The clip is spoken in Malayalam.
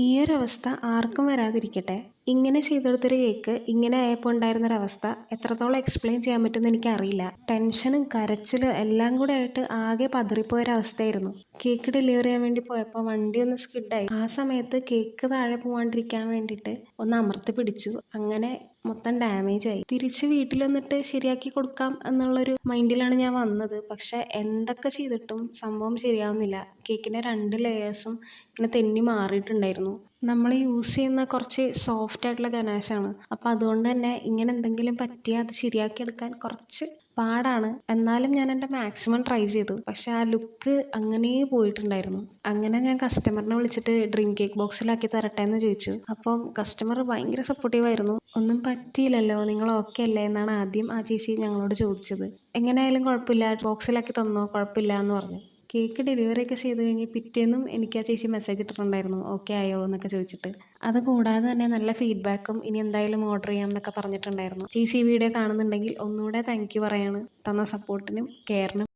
ഈ ഒരു അവസ്ഥ ആർക്കും വരാതിരിക്കട്ടെ. ഇങ്ങനെ ചെയ്തെടുത്തൊരു കേക്ക് ഇങ്ങനെ ആയപ്പോൾ ഉണ്ടായിരുന്നൊരവസ്ഥ എത്രത്തോളം എക്സ്പ്ലെയിൻ ചെയ്യാൻ പറ്റുമെന്ന് എനിക്കറിയില്ല. ടെൻഷനും കരച്ചിലും എല്ലാം കൂടെ ആയിട്ട് ആകെ പതറിപ്പോയൊരവസ്ഥയായിരുന്നു. കേക്ക് ഡെലിവറി ചെയ്യാൻ വേണ്ടി പോയപ്പോൾ വണ്ടി ഒന്ന് സ്കിഡായി ആ സമയത്ത് കേക്ക് താഴെ പോകാണ്ടിരിക്കാൻ വേണ്ടിയിട്ട് ഒന്ന് അമർത്തി പിടിച്ചു. അങ്ങനെ മൊത്തം ഡാമേജ് ആയി. തിരിച്ച് വീട്ടിൽ വന്നിട്ട് ശരിയാക്കി കൊടുക്കാം എന്നുള്ളൊരു മൈൻഡിലാണ് ഞാൻ വന്നത്. പക്ഷെ എന്തൊക്കെ ചെയ്തിട്ടും സംഭവം ശരിയാവുന്നില്ല. കേക്കിന്റെ രണ്ട് ലെയേഴ്സും ഇങ്ങനെ തെന്നി മാറിയിട്ടുണ്ടായിരുന്നു. നമ്മൾ യൂസ് ചെയ്യുന്ന കുറച്ച് സോഫ്റ്റ് ആയിട്ടുള്ള ഗനാശാണ് അപ്പോൾ അതുകൊണ്ട് തന്നെ ഇങ്ങനെ എന്തെങ്കിലും പറ്റിയാൽ അത് ശരിയാക്കി എടുക്കാൻ കുറച്ച് പാടാണ്. എന്നാലും ഞാൻ എന്റെ മാക്സിമം ട്രൈ ചെയ്തു. പക്ഷെ ആ ലുക്ക് അങ്ങനെ പോയിട്ടുണ്ടായിരുന്നു. അങ്ങനെ ഞാൻ കസ്റ്റമറിനെ വിളിച്ചിട്ട് ഡ്രിങ്ക് കേക്ക് ബോക്സിലാക്കി തരട്ടെ എന്ന് ചോദിച്ചു. അപ്പം കസ്റ്റമർ ഭയങ്കര സപ്പോർട്ടീവ് ആയിരുന്നു. ഒന്നും പറ്റിയില്ലല്ലോ നിങ്ങൾ ഓക്കെ അല്ലേ? എന്നാണ് ആദ്യം ആ ചേച്ചി ഞങ്ങളോട് ചോദിച്ചത്. എങ്ങനെയായാലും കുഴപ്പമില്ല ബോക്സിലാക്കി തന്നോ? കുഴപ്പമില്ല എന്ന് പറഞ്ഞു. കേക്ക് ഡെലിവറി ഒക്കെ ചെയ്ത് കഴിഞ്ഞ് പിറ്റേന്നും എനിക്ക് ആ ചേച്ചി മെസ്സേജ് ഇട്ടിട്ടുണ്ടായിരുന്നു. ഓക്കെ ആയോ? എന്നൊക്കെ ചോദിച്ചിട്ട്. അത് കൂടാതെ തന്നെ നല്ല ഫീഡ്ബാക്കും ഇനി എന്തായാലും ഓർഡർ ചെയ്യാം എന്നൊക്കെ പറഞ്ഞിട്ടുണ്ടായിരുന്നു. ചേച്ചി വീഡിയോ കാണുന്നുണ്ടെങ്കിൽ ഒന്നുകൂടെ താങ്ക് യു പറയാണ്. തന്ന സപ്പോർട്ടിനും കെയറിനും